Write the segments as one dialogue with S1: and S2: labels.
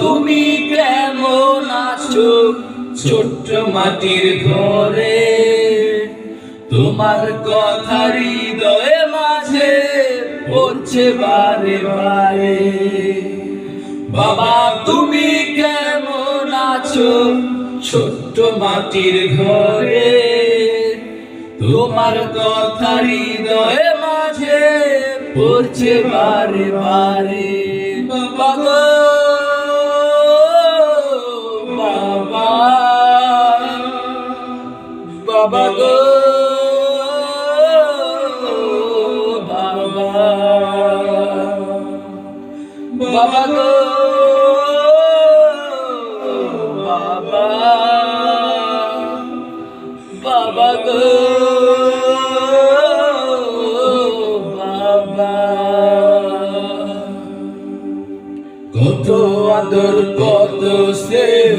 S1: তুমি কেমন আছো? ছোট্ট মাটির ঘরে। তোমার কথা হৃদয়ে মাঝে পড়ছে বারে বারে। বাবা, তুমি কেমন আছো? ছোট্ট মাটির ঘরে। তোমার কথা হৃদয়ে মাঝে পড়ছে বারে বারে। বাবা বাবা গো বাবা। বাবা গো বাবা। বাবা গো বাবা। কত আদর কত স্নেহ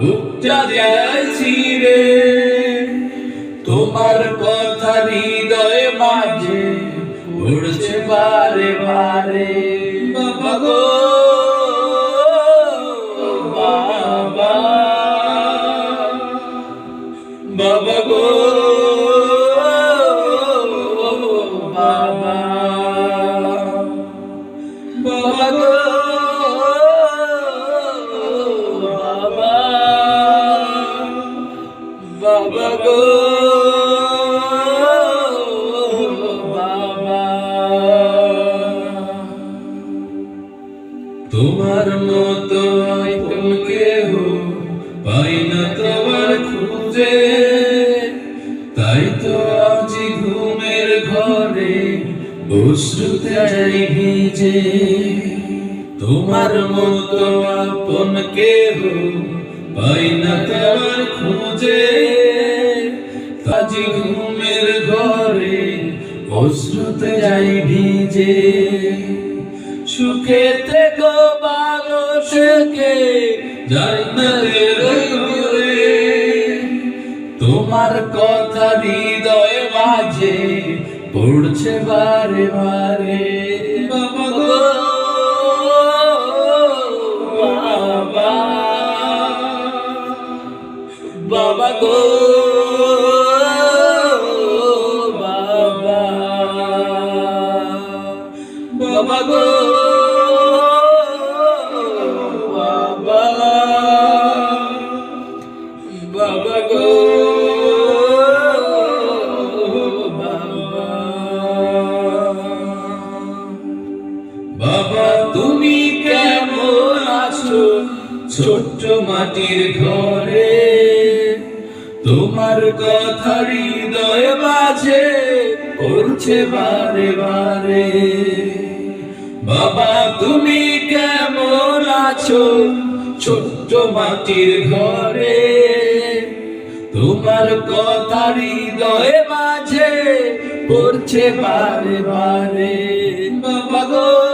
S1: বুকটা যাচ্ছি রে। তোমার কথা হৃদয়ে মাঝে উড়ছে বারে বারে। বাবা গো তোমার মতো আপন কেহ পাই না তোমার খুঁজে, তাই তো আজ ঘুমের ঘরে অশ্রুতে ভিজে। তোমার মতো আপন কেহ পাই না তোমার খুঁজে আজ ঘরে অশ্রুতে যাই ভিজে। সুখে থেকো ভালো সুখে জান্নাতের ঘরে তোমার কথা হৃদয়ে মাঝে পড়ছে বারে বারে। গো বাবা। বাবা গো বাবা। বাবা গো বাবা। তুমি কেমন আছো? ছোট্ট মাটির ঘরে। তোমার কথা হৃদয় মাঝে পড়ছে বারে বারে। বাবা, তুমি কেমন আছো ছোট্ট মাটির ঘরে? তোমার কথা হৃদয় মাঝে পড়ছে বারে বারে। বাবা গো